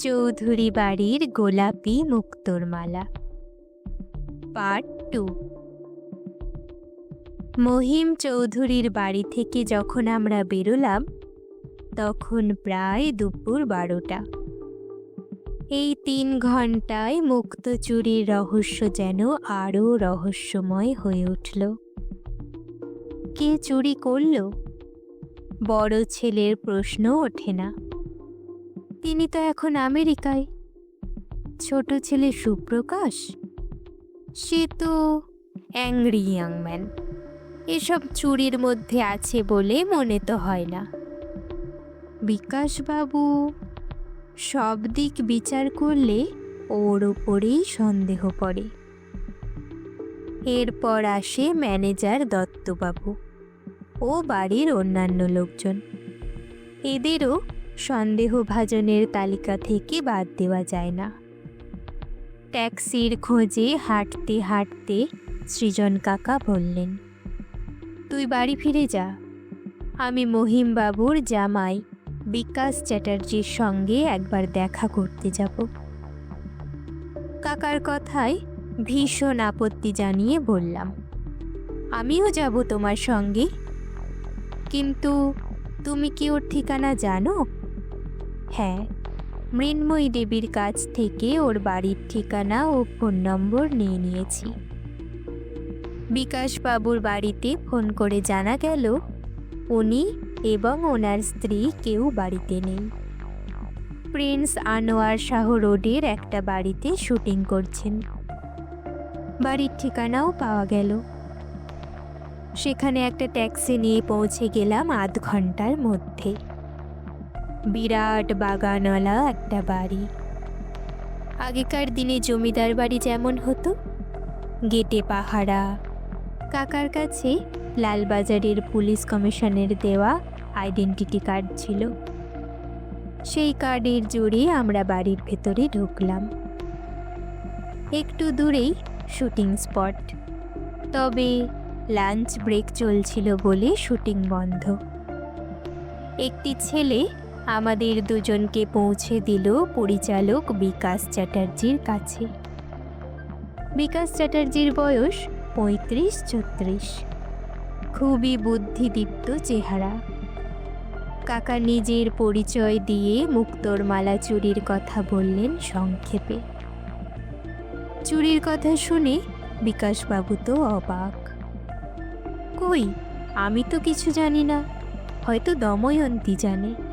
চৌধুরী বাড়ির গোলাপি মুক্তোর মালা পার্ট টু। মহিম চৌধুরীর বাড়ি থেকে যখন আমরা বেরোলাম, তখন প্রায় দুপুর বারোটা। এই তিন ঘন্টায় মুক্ত চুরির রহস্য যেন আরও রহস্যময় হয়ে উঠল। কে চুরি করল? বড় ছেলের প্রশ্ন ওঠে না। তিনি তো এখন আমেরিকায়। ছোট ছেলে সুপ্রকাশ? সে তো অ্যাংরি ইয়াংম্যান এসব চুরির মধ্যে আছে বলে মনে তো হয় না। বিকাশবাবু, সব দিক বিচার করলে ওর ওপরেই সন্দেহ পড়ে। এরপর আসে ম্যানেজার দত্তবাবু। ও বাড়ির অন্যান্য লোকজন। এদেরও সন্দেহভাজনের তালিকা থেকে বাদ দেওয়া যায় না। ট্যাক্সির খোঁজে হাঁটতে হাঁটতে সৃজন কাকা বললেন, তুই বাড়ি ফিরে যা। আমি মহিমবাবুর জামাই বিকাশ চ্যাটার্জির সঙ্গে একবার দেখা করতে যাব। কাকার কথায় ভীষণ আপত্তি জানিয়ে বললাম, আমিও যাব তোমার সঙ্গে। কিন্তু তুমি কি ওর ঠিকানা জানো? হ্যাঁ মৃন্ময়ী দেবীর কাছ থেকে ওর বাড়ির ঠিকানা ও ফোন নম্বর নিয়ে নিয়েছি। বিকাশবাবুর বাড়িতে ফোন করে জানা গেল, উনি এবং ওনার স্ত্রী কেউ বাড়িতে নেই। প্রিন্স আনোয়ার শাহ রোডের একটা বাড়িতে শুটিং করছেন। বাড়ির ঠিকানাও পাওয়া গেল। সেখানে একটা ট্যাক্সি নিয়ে পৌঁছে গেলাম আধ ঘণ্টার মধ্যে। বিরাট বাগানওয়ালা একটা বাড়ি। আগেকার দিনে জমিদার বাড়ি যেমন হতো, গেটে পাহারা, কাকার কাছে লালবাজারের পুলিশ কমিশনের দেওয়া আইডেন্টিটি কার্ড ছিল। সেই কার্ডের জোরে আমরা বাড়ির ভেতরে ঢুকলাম। একটু দূরেই শুটিং স্পট। তবে লাঞ্চ ব্রেক চলছিল বলে শুটিং বন্ধ। একটি ছেলে আমাদের দুজনকে পৌঁছে দিল পরিচালক বিকাশ চ্যাটার্জির কাছে। বিকাশ চ্যাটার্জির বয়স পঁয়ত্রিশ ছত্রিশ। খুবই বুদ্ধিদীপ্ত চেহারা। কাকা নিজের পরিচয় দিয়ে মুক্তোর মালা চুরির কথা বললেন সংক্ষেপে। চুরির কথা শুনে বিকাশবাবু তো অবাক। কই, আমি তো কিছু জানি না, হয়তো দময়ন্তী জানে।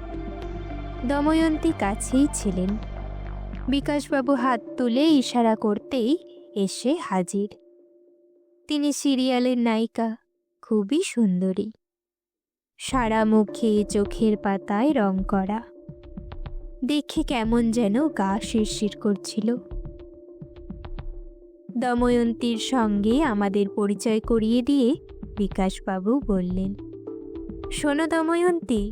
দময়ন্তী কাছেই ছিলেন। বিকাশবাবু হাত তুলে ইশারা করতেই এসে হাজির। তিনি সিরিয়ালের নায়িকা, খুবই সুন্দরী। সারা মুখে চোখের পাতায় রং করা। দেখে কেমন যেন গা শিরশির করছিল। দময়ন্তীর সঙ্গে আমাদের পরিচয় করিয়ে দিয়ে বিকাশবাবু বললেন, শোনো দময়ন্তী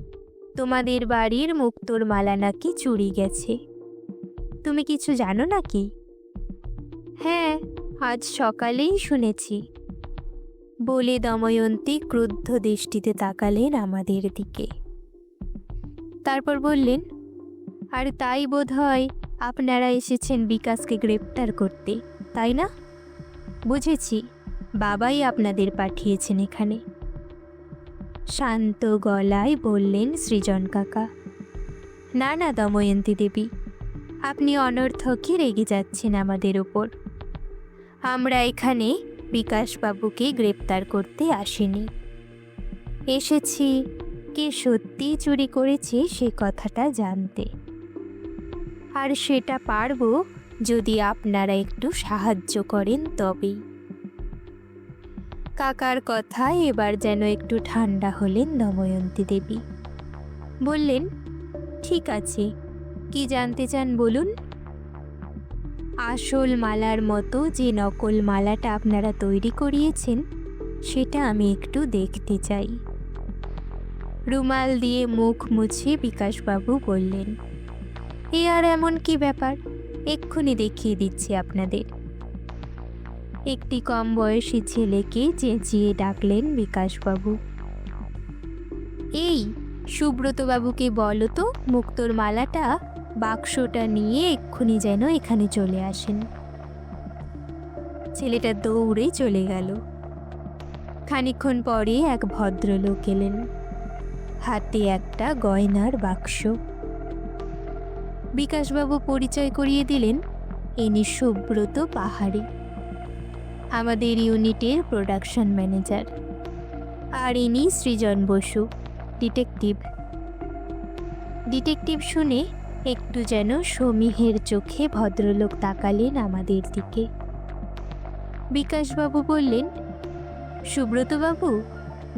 তোমাদের বাড়ির মুক্তোর মালা নাকি চুরি গেছে। তুমি কিছু জানো নাকি? হ্যাঁ আজ সকালেই শুনেছি। বলে দময়ন্তী ক্রুদ্ধ দৃষ্টিতে তাকালেন আমাদের দিকে। তারপর বললেন, আর তাই বোধ হয় আপনারা এসেছেন বিকাশকে গ্রেপ্তার করতে, তাই না? বুঝেছি, বাবাই আপনাদের পাঠিয়েছেন এখানে। শান্ত গলায় বললেন সৃজন কাকা, না না, দময়ন্তী দেবী, আপনি অনর্থকে রেগে যাচ্ছেন আমাদের ওপর আমরা এখানে বিকাশবাবুকে গ্রেপ্তার করতে আসিনি। এসেছি কে সত্যি চুরি করেছে সে কথাটা জানতে। আর সেটা পারব যদি আপনারা একটু সাহায্য করেন তবেই। কাকার কথা এবার যেন একটু ঠান্ডা হলেন দময়ন্তী দেবী। বললেন, ঠিক আছে, কি জানতে চান বলুন? আসল মালার মতো যে নকল মালাটা আপনারা তৈরি করিয়েছেন, সেটা আমি একটু দেখতে চাই। রুমাল দিয়ে মুখ মুছে বিকাশবাবু বললেন, এ আর এমন কি ব্যাপার? এক্ষুনি দেখিয়ে দিচ্ছি আপনাদের। একটি কম বয়সী ছেলেকে চেঁচিয়ে ডাকলেন বিকাশবাবু। এই, সুব্রতবাবুকে বলো তো, মুক্তোর মালাটা, বাক্সটা নিয়ে এক্ষুনি যেন এখানে চলে আসেন। ছেলেটা দৌড়ে চলে গেল। খানিকক্ষণ পরে এক ভদ্রলোক এলেন। হাতে একটা গয়নার বাক্স। বিকাশবাবু পরিচয় করিয়ে দিলেন ইনি সুব্রত পাহাড়ি। আমাদের ইউনিটের প্রোডাকশন ম্যানেজার। আর ইনি সৃজন বসু, ডিটেকটিভ। ডিটেকটিভ শুনে একটু যেন সমীহের চোখে ভদ্রলোক তাকালেন আমাদের দিকে। বিকাশবাবু বললেন, সুব্রতবাবু,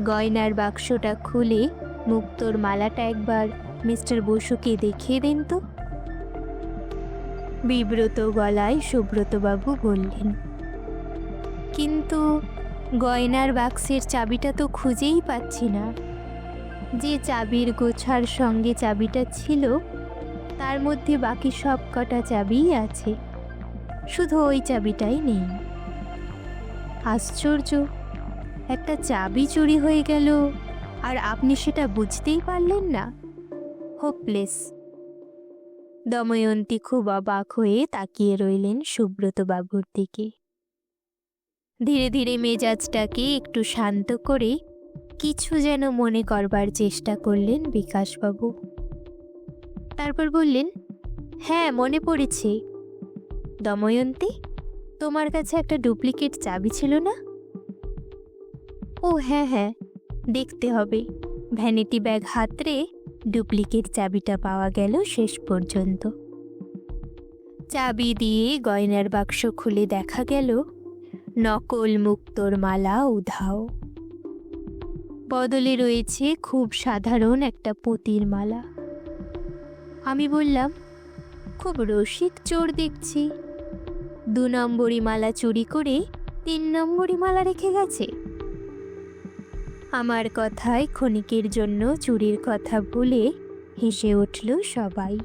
গয়নার বাক্সটা খুলে মুক্তোর মালাটা একবার মিস্টার বসুকে দেখিয়ে দেন তো? বিব্রত গলায় সুব্রতবাবু বললেন কিন্তু গয়নার বাক্সের চাবিটা তো খুঁজেই পাচ্ছি না। যে চাবির গোছার সঙ্গে চাবিটা ছিল, তার মধ্যে বাকি সব কটা চাবিই আছে। শুধু ওই চাবিটাই নেই। আশ্চর্য! একটা চাবি চুরি হয়ে গেল, আর আপনি সেটা বুঝতেই পারলেন না। হোপলেস। দময়ন্তী খুব অবাক হয়ে তাকিয়ে রইলেন সুব্রত বাবুর দিকে। ধীরে ধীরে মেজাজটাকে একটু শান্ত করে কিছু যেন মনে করবার চেষ্টা করলেন বিকাশবাবু। তারপর বললেন হ্যাঁ মনে পড়েছে। দময়ন্তী, তোমার কাছে একটা ডুপ্লিকেট চাবি ছিল না? ও হ্যাঁ হ্যাঁ দেখতে হবে। ভ্যানিটি ব্যাগ হাতরে ডুপ্লিকেট চাবিটা পাওয়া গেল শেষ পর্যন্ত। চাবি দিয়ে গয়নার বাক্স খুলে দেখা গেল নকল মুক্তোর মালা উধাও। বদলে রয়েছে খুব সাধারণ একটা পতির মালা। আমি বললাম, খুব রসিক চোর দেখছি। দু নম্বরই মালা চুরি করে তিন নম্বরই মালা রেখে গেছে। আমার কথায় ক্ষণিকের জন্য চুরির কথা বলে হেসে উঠল সবাই।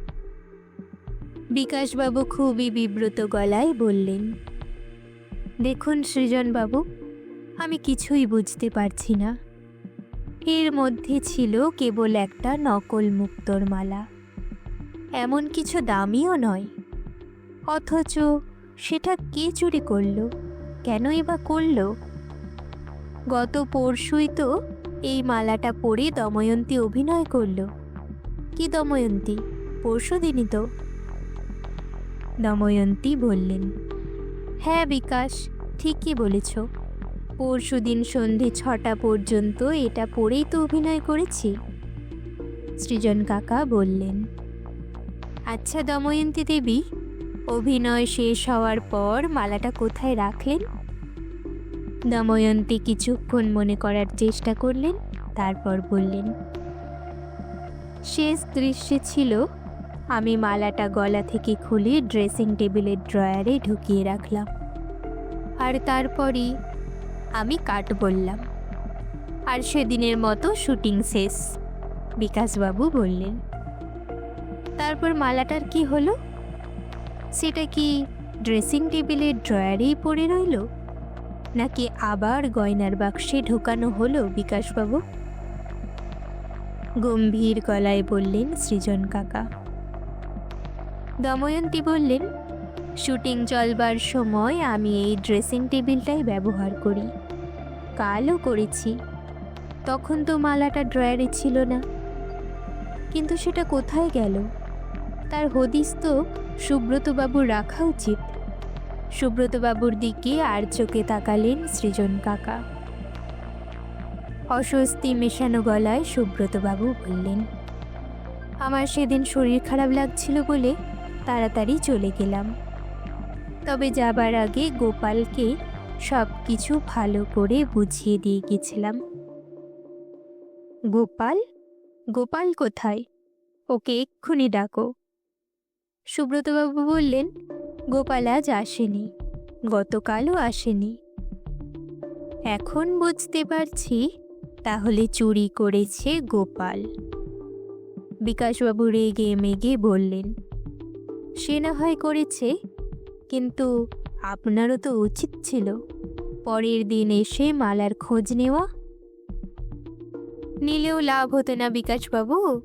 বিকাশবাবু খুবই বিব্রত গলায় বললেন দেখুন সৃজনবাবু, আমি কিছুই বুঝতে পারছি না। এর মধ্যে ছিল কেবল একটা নকল মুক্তোর মালা। এমন কিছু দামিও নয়। অথচ সেটা কে চুরি করল? কেনই বা করল? গত পরশুই তো এই মালাটা পরে দময়ন্তী অভিনয় করল। কি দময়ন্তী? পরশু দিনই তো। দময়ন্তী বললেন হ্যাঁ বিকাশ ঠিকই বলেছ। পরশু দিন সন্ধে ছটা পর্যন্ত এটা পরেই তো অভিনয় করেছি। সৃজন কাকা বললেন আচ্ছা দময়ন্তী দেবী, অভিনয় শেষ হওয়ার পর মালাটা কোথায় রাখলেন? দময়ন্তী কিছুক্ষণ মনে করার চেষ্টা করলেন, তারপর বললেন, শেষ দৃশ্যে ছিল, আমি মালাটা গলা থেকে খুলে ড্রেসিং টেবিলের ড্রয়ারে ঢুকিয়ে রাখলাম। আর তারপরই আমি কাট বললাম। আর সেদিনের মতো শুটিং শেষ, বিকাশবাবু বললেন। তারপর মালাটার কি হলো? সেটা কি ড্রেসিং টেবিলের ড্রয়ারেই পড়ে রইল? নাকি আবার গয়নার বাক্সে ঢোকানো হলো বিকাশবাবু? গম্ভীর গলায় বললেন সৃজন কাকা। দময়ন্তী বললেন শুটিং চলবার সময় আমি এই ড্রেসিং টেবিলটাই ব্যবহার করি। কালও করেছি। তখন তো মালাটা ড্রয়ারে ছিল না। কিন্তু সেটা কোথায় গেল? তার হদিস তো সুব্রতবাবুর রাখা উচিত। সুব্রতবাবুর দিকে আর চোখে তাকালেন সৃজন কাকা। অস্বস্তি মেশানো গলায় সুব্রতবাবু বললেন, আমার সেদিন শরীর খারাপ লাগছিল বলে তাড়াতাড়ি চলে গেলাম। তবে যাবার আগে গোপালকে সব কিছু ভালো করে বুঝিয়ে দিয়ে গেছিলাম। গোপাল? গোপাল কোথায়? ওকে এক্ষুনি ডাকো। সুব্রতবাবু বললেন, গোপাল আজ আসেনি, গতকালও আসেনি। এখন বুঝতে পারছি, তাহলে চুরি করেছে গোপাল। বিকাশবাবু রেগে মেগে বললেন, সে না হয় করেছে কিন্তু আপনারও তো উচিত ছিল। পরের দিন এসে মালার খোঁজ নেওয়া। নিলেও লাভ হতো না বিকাশবাবু।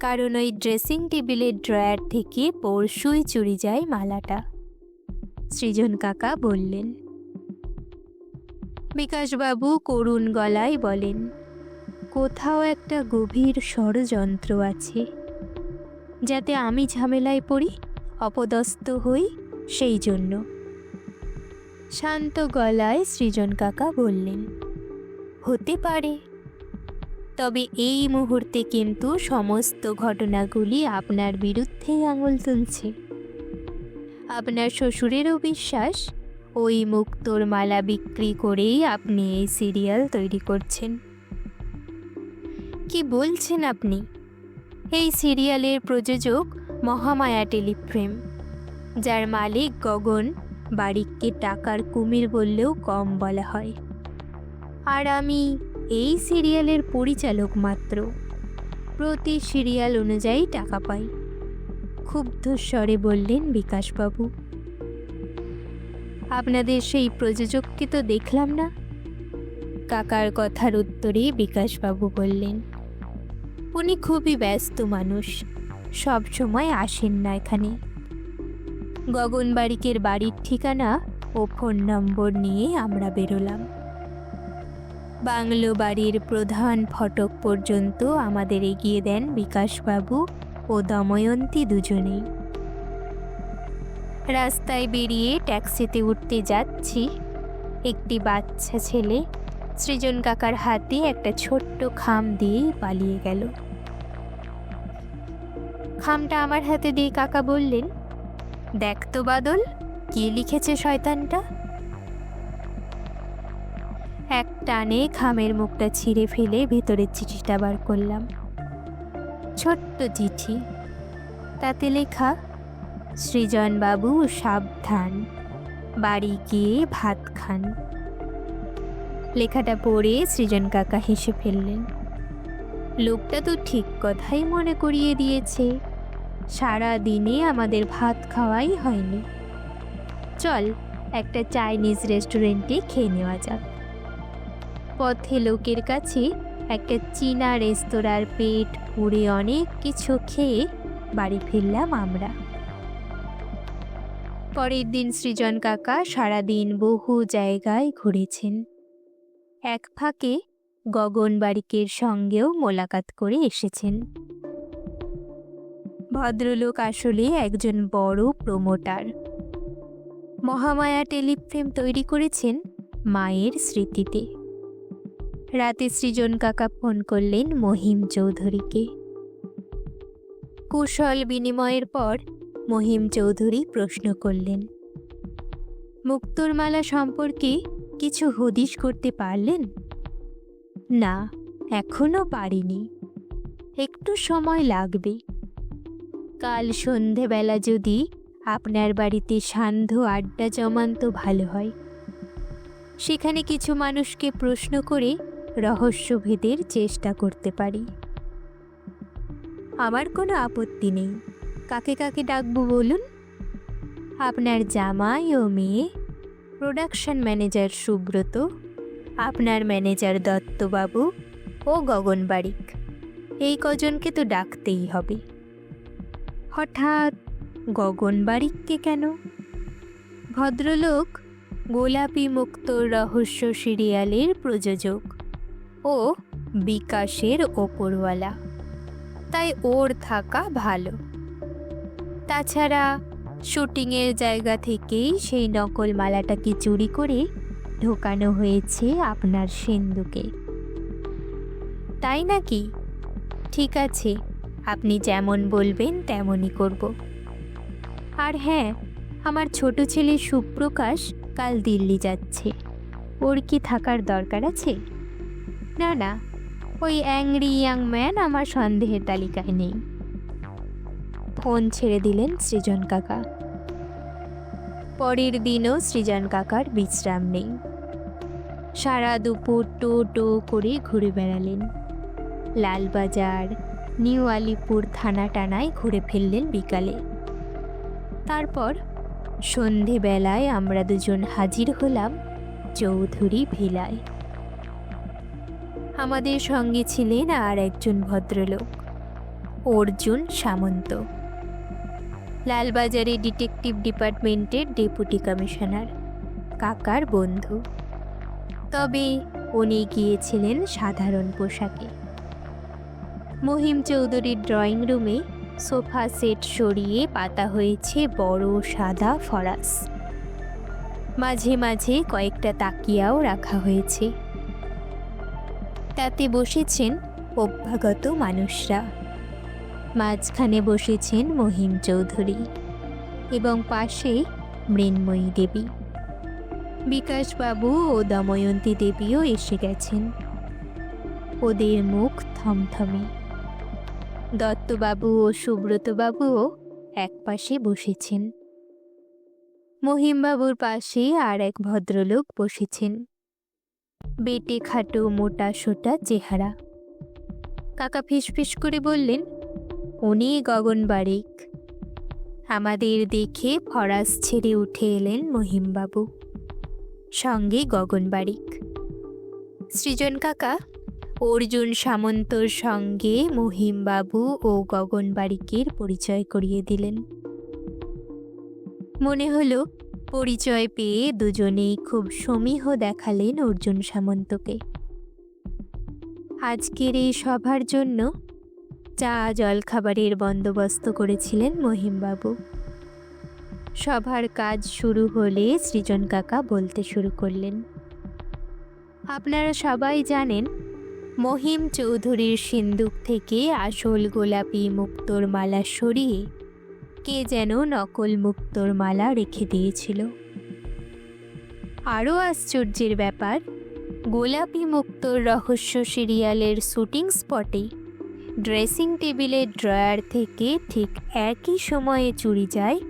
কারণ ওই ড্রেসিং টেবিলের ড্রয়ার থেকে পরশুই চুরি যায় মালাটা। সৃজন কাকা বললেন। বিকাশবাবু করুণ গলায় বলেন, কোথাও একটা গভীর ষড়যন্ত্র আছে। যাতে আমি ঝামেলায় পড়ি, অপদস্থ হই সেই জন্য। শান্ত গলায় সৃজন কাকা বললেন, হতে পারে। তবে এই মুহূর্তে কিন্তু সমস্ত ঘটনাগুলি আপনার বিরুদ্ধেই আঙুল তুলছে। আপনার শ্বশুরেরও বিশ্বাস, ওই মুক্তোর মালা বিক্রি করেই আপনি এই সিরিয়াল তৈরি করছেন। কি বলছেন আপনি? এই সিরিয়ালের প্রযোজক মহামায়া টেলিফ্রেম যার মালিক গগন, বাড়িকে টাকার কুমির বললেও কম বলা হয়। আর আমি এই সিরিয়ালের পরিচালক মাত্র। প্রতি সিরিয়াল অনুযায়ী টাকা পাই। ক্ষুব্ধ স্বরে বললেন বিকাশবাবু। আপনাদের সেই প্রযোজককে তো দেখলাম না। কাকার কথার উত্তরে বিকাশবাবু বললেন, উনি খুবই ব্যস্ত মানুষ। সব সময় আসেন না এখানে। গগন বারিকের বাড়ির ঠিকানা ও ফোন নম্বর নিয়ে আমরা বেরোলাম। বাংলো বাড়ির প্রধান ফটক পর্যন্ত আমাদের এগিয়ে দেন বিকাশবাবু ও দময়ন্তী দুজনেই। রাস্তায় বেরিয়ে ট্যাক্সিতে উঠতে যাচ্ছি। একটি বাচ্চা ছেলে সৃজন কাকার হাতে একটা ছোট্ট খাম দিয়ে পালিয়ে গেল। খামটা আমার হাতে দিয়ে কাকা বললেন দেখ তো বাদল, কি লিখেছে শয়তানটা? এক টানে খামের মুখটা ছিঁড়ে ফেলে ভেতরের চিঠিটা বার করলাম। ছোট্ট চিঠি, তাতে লেখা, সৃজন বাবু, সাবধান। বাড়ি গিয়ে ভাত খান। লেখাটা পড়ে সৃজন কাকা হেসে ফেললেন। লোকটা তো ঠিক কথাই মনে করিয়ে দিয়েছে। সারা দিনে আমাদের ভাত খাওয়াই হয়নি। চল, একটা চাইনিজ রেস্টুরেন্টে খেয়ে নেওয়া যাক। পথে লোকের কাছে একটা চীনা রেস্তোরাঁর পেট পুড়ে অনেক কিছু খেয়ে বাড়ি ফিরলাম আমরা। পরের দিন সৃজন কাকা সারাদিন বহু জায়গায় ঘুরেছেন। এক ফাঁকে গগন বারিকের সঙ্গেও মোলাকাত করে এসেছেন। ভদ্রলোক আসলে একজন বড় প্রমোটার। মহামায়া টেলিফিল্ম তৈরি করেছেন মায়ের স্মৃতিতে। রাতে সৃজন কাকা ফোন করলেন মহিম চৌধুরীকে। কুশল বিনিময়ের পর মহিম চৌধুরী প্রশ্ন করলেন, মুক্তোরমালা সম্পর্কে কিছু হদিশ করতে পারলেন? না, এখনও পারিনি। একটু সময় লাগবে। কাল সন্ধেবেলা যদি আপনার বাড়িতে সান্ধ্য আড্ডা জমান তো ভালো হয়। সেখানে কিছু মানুষকে প্রশ্ন করে রহস্যভেদের চেষ্টা করতে পারি। আমার কোনো আপত্তি নেই। কাকে কাকে ডাকবো বলুন? আপনার জামাই ও মেয়ে প্রোডাকশন ম্যানেজার সুব্রত, আপনার ম্যানেজার দত্তবাবু ও গগন বারিক এই কজনকে তো ডাকতেই হবে। হঠাৎ গগন বারিককে কেন? ভদ্রলোক গোলাপি মুক্ত রহস্য সিরিয়ালের প্রযোজক ও বিকাশের ওপরওয়ালা। তাই ওর থাকা ভালো। তাছাড়া শুটিংয়ের জায়গা থেকেই সেই নকল মালাটাকে চুরি করে ঢোকানো হয়েছে আপনার সিন্ধুকে? তাই নাকি? ঠিক আছে আপনি যেমন বলবেন তেমনই করব। আর হ্যাঁ আমার ছোট ছেলে সুপ্রকাশ কাল দিল্লি যাচ্ছে। ওর কি থাকার দরকার আছে? না না, ওই অ্যাংরি ইয়াং ম্যান আমার সন্দেহের তালিকায় নেই। ফোন ছেড়ে দিলেন সৃজন কাকা। পরের দিনও সৃজন কাকার বিশ্রাম নেই। সারা দুপুর টো টো করে ঘুরে বেড়ালেন। লালবাজার নিউ আলিপুর থানা টানায় ঘুরে ফেললেন বিকালে। তারপর সন্ধেবেলায় আমরা দুজন হাজির হলাম চৌধুরী ভিলায়। আমাদের সঙ্গে ছিলেন আর একজন ভদ্রলোক, অর্জুন সামন্ত। লালবাজারে ডিটেকটিভ ডিপার্টমেন্টের ডেপুটি কমিশনার, কাকার বন্ধু। তবে উনি গিয়েছিলেন সাধারণ পোশাকে। মহিম চৌধুরীর ড্রয়িং রুমে সোফা সেট সরিয়ে পাতা হয়েছে বড় সাদা ফরাস। মাঝে মাঝে কয়েকটা তাকিয়াও রাখা হয়েছে। তাতে বসেছেন অভ্যাগত মানুষরা। মাঝখানে বসেছেন মহিম চৌধুরী এবং পাশে মৃন্ময়ী দেবী। বিকাশবাবু ও দময়ন্তী দেবীও এসে গেছেন। ওদের মুখ থমথমে। দত্তবাবু ও সুব্রতবাবুও একপাশে বসেছেন। মহিমবাবুর পাশে আর এক ভদ্রলোক বসেছেন। বেটে খাটো মোটা সোটা চেহারা। কাকা ফিসফিস করে বললেন, উনি গগন বারিক। আমাদের দেখে ফরাস ছেড়ে উঠে এলেন মহিমবাবু। সঙ্গে গগন বারিক। সৃজন কাকা অর্জুন সামন্তর সঙ্গে মহিমবাবু ও গগন বারিকের পরিচয় করিয়ে দিলেন। মনে হলো পরিচয় পেয়ে দুজনেই খুব সমীহ দেখালেন অর্জুন সামন্তকে। আজকের এই সভার জন্য চা, জলখাবারের বন্দোবস্ত করেছিলেন মহিমবাবু। সভার কাজ শুরু হলে সৃজন কাকা বলতে শুরু করলেন, আপনারা সবাই জানেন মহিম চৌধুরীর সিন্দুক থেকে আসল গোলাপি মুক্তোর মালা সরিয়ে কে যেন নকল মুক্তোর মালা রেখে দিয়েছিল। আরও আশ্চর্যের ব্যাপার, গোলাপি মুক্তোর রহস্য সিরিয়ালের শুটিং স্পটে ড্রেসিং টেবিলের ড্রয়ার থেকে ঠিক একই সময়ে চুরি যায়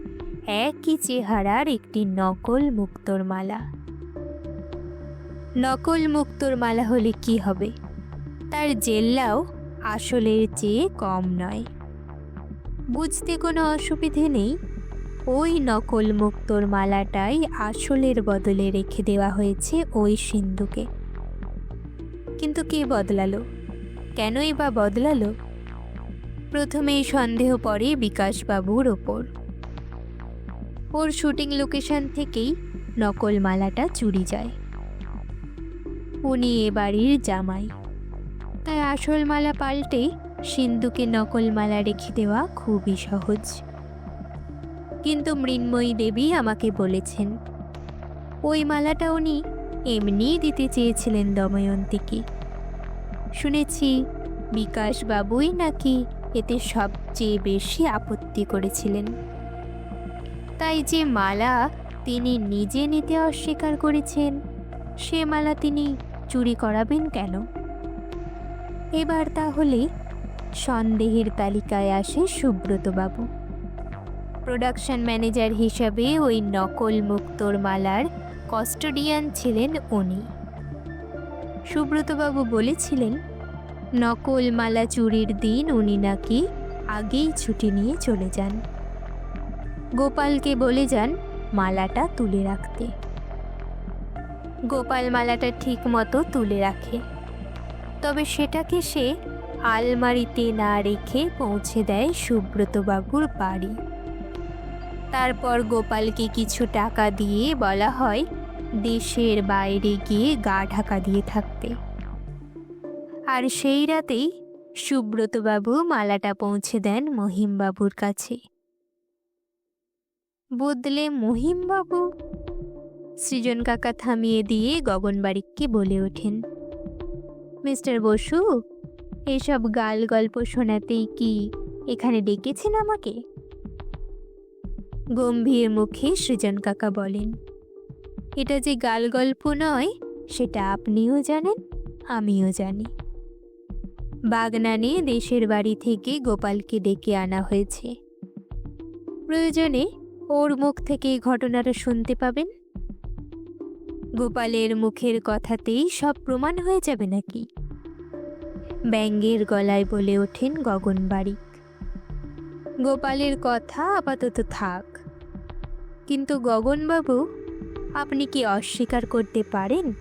একই চেহারার একটি নকল মুক্তোর মালা। নকল মুক্তোর মালা হলে কি হবে? তার জেল্লাও আসলের চেয়ে কম নয়। বুঝতে কোনো অসুবিধে নেই। ওই নকল মুক্তোর মালাটাই আসলের বদলে রেখে দেওয়া হয়েছে ওই সিন্ধুকে। কিন্তু কে বদলালো? কেনই বা বদলালো? প্রথমেই সন্দেহ পড়ে বিকাশবাবুর ওপর। ওর শুটিং লোকেশন থেকেই নকল মালাটা চুরি যায়। উনি এ বাড়ির জামাই। তাই আসল মালা পাল্টে সিন্ধুকে নকল মালা রেখে দেওয়া খুবই সহজ। কিন্তু মৃন্ময়ী দেবী আমাকে বলেছেন, ওই মালাটা উনি এমনিই দিতে চেয়েছিলেন দময়ন্তীকে। শুনেছি বিকাশবাবুই নাকি এতে সবচেয়ে বেশি আপত্তি করেছিলেন। তাই যে মালা তিনি নিজে নিতে অস্বীকার করেছেন, সে মালা তিনি চুরি করাবেন কেন? এবার তাহলে সন্দেহের তালিকায় আসে সুব্রতবাবু। প্রোডাকশন ম্যানেজার হিসাবে ওই নকল মুক্তোর মালার কস্টোডিয়ান ছিলেন উনি। সুব্রতবাবু বলেছিলেন, নকল মালা চুরির দিন উনি নাকি আগেই ছুটি নিয়ে চলে যান। গোপালকে বলে যান মালাটা তুলে রাখতে। গোপাল মালাটা ঠিক মতো তুলে রাখে। তবে সেটাকে সে আলমারিতে না রেখে পৌঁছে দেয় সুব্রতবাবুর বাড়ি। তারপর গোপালকে কিছু টাকা দিয়ে বলা হয়, দেশের বাইরে গিয়ে গা ঢাকা দিয়ে থাকতে। আর সেই রাতেই সুব্রতবাবু মালাটা পৌঁছে দেন মহিমবাবুর কাছে। বদলে মহিমবাবু? সৃজন কাকা থামিয়ে দিয়ে গগন বারিককে বলে ওঠেন। মিস্টার বসু? এসব গাল গল্প শোনাতেই কি এখানে ডেকেছেন আমাকে? গম্ভীর মুখে সৃজন কাকা বলেন, এটা যে গাল গল্প নয়, সেটা আপনিও জানেন, আমিও জানি। বাগনানে দেশের বাড়ি থেকে গোপালকে ডেকে আনা হয়েছে। প্রয়োজনে ওর মুখ থেকে ঘটনাটা শুনতে পাবেন। গোপালের মুখের কথাতেই সব প্রমাণ হয়ে যাবে নাকি? ব্যঙ্গের গলায় বলে ওঠেন গগন বারিক। গোপালের কথা আপাতত থাক। কিন্তু গগনবাবু, আপনি কি অস্বীকার করতে পারেন?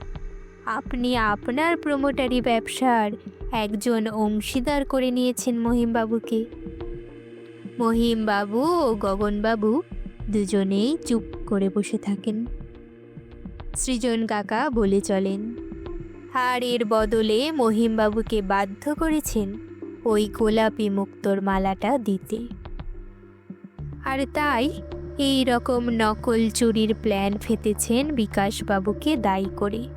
আপনি আপনার প্রমোটারি ব্যবসার একজন অংশীদার করে নিয়েছেন মহিমবাবুকে। মহিমবাবু ও গগনবাবু দুজনেই চুপ করে বসে থাকেন। সৃজন কাকা বলে চলেন। আর এর বদলে মহিমবাবুকে বাধ্য করেছেন ওই গোলাপি মুক্তোর মালাটা দিতে। আর তাই এই রকম নকল চুরির প্ল্যান ফেতেছেন বিকাশবাবুকে দায়ী করে।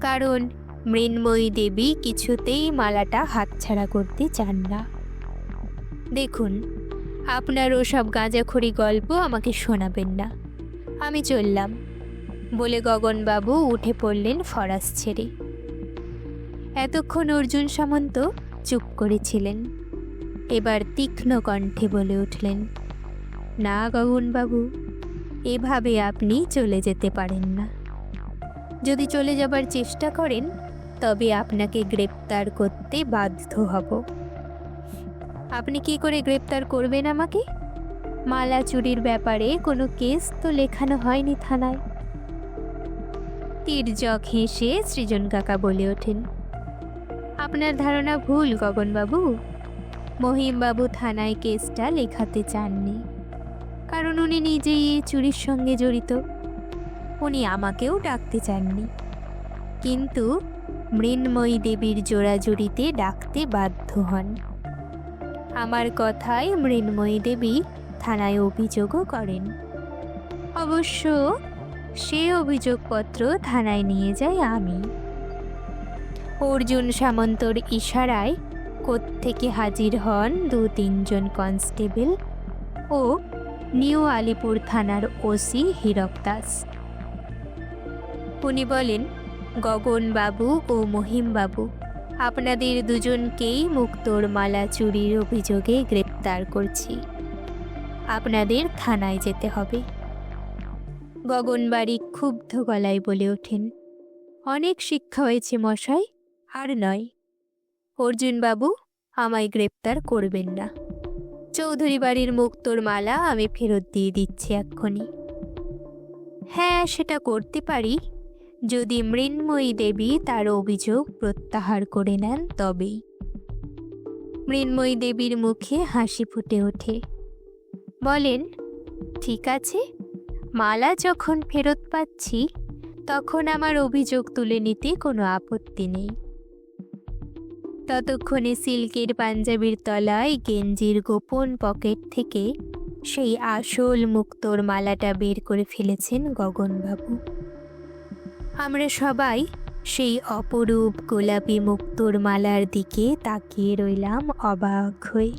কারণ মৃন্ময়ী দেবী কিছুতেই মালাটা হাতছাড়া করতে চান না। দেখুন, আপনার ওসব গাঁজাখড়ি গল্প আমাকে শোনাবেন না। আমি চললাম। বলে গগনবাবু উঠে পড়লেন ফরাস ছেড়ে। এতক্ষণ অর্জুন সামন্ত চুপ করেছিলেন। এবার তীক্ষ্ণ কণ্ঠে বলে উঠলেন, না গগনবাবু, এভাবে আপনি চলে যেতে পারেন না। যদি চলে যাবার চেষ্টা করেন, তবে আপনাকে গ্রেপ্তার করতে বাধ্য হব। আপনি কি করে গ্রেপ্তার করবেন আমাকে? মালা চুরির ব্যাপারে কোনো কেস তো লেখানো হয়নি থানায়। তীর্যক হেসে সৃজন কাকা বলে ওঠেন। আপনার ধারণা ভুল, গগনবাবু। মহিমবাবু থানায় কেসটা লেখাতে চাননি। কারণ উনি নিজেই এই চুরির সঙ্গে জড়িত। উনি আমাকেও ডাকতে চাননি। কিন্তু মৃন্ময়ী দেবীর জোড়াজুড়িতে ডাকতে বাধ্য হন। আমার কথায় মৃন্ময়ী দেবী থানায় অভিযোগও করেন। অবশ্য সে অভিযোগপত্র থানায় নিয়ে যাই আমি। অর্জুন সামন্তর ইশারায় কোত্থেকে হাজির হন দু তিনজন কনস্টেবল ও নিউ আলিপুর থানার ওসি হীরক দাস। উনি বলেন, গগনবাবু ও মহিমবাবু, আপনাদের দুজনকেই মুক্তোর মালা চুরির অভিযোগে গ্রেপ্তার করছি। আপনাদের থানায় যেতে হবে। গগনবাড়ি ক্ষুব্ধ গলায় বলে ওঠেন। অনেক শিক্ষা হয়েছে, মশাই, আর নয়। অর্জুনবাবু, আমায় গ্রেপ্তার করবেন না। চৌধুরী বাড়ির মুক্তোর মালা আমি ফেরত দিয়ে দিচ্ছি এক্ষুনি। হ্যাঁ সেটা করতে পারি। যদি মৃন্ময়ী দেবী তার অভিযোগ প্রত্যাহার করে নেন, তবেই। মৃন্ময়ী দেবীর মুখে হাসি ফুটে ওঠে। বলেন, ঠিক আছে মালা যখন ফেরত পাচ্ছি, তখন আমার অভিযোগ তুলে নিতে কোনো আপত্তি নেই। ততক্ষণে সিল্কের পাঞ্জাবির তলায় গেঞ্জির গোপন পকেট থেকে সেই আসল মুক্তোর মালাটা বের করে ফেলেছেন গগনবাবু। আমরা সবাই সেই অপরূপ গোলাপি মুক্তোর মালার দিকে তাকিয়ে রইলাম অবাক হয়ে।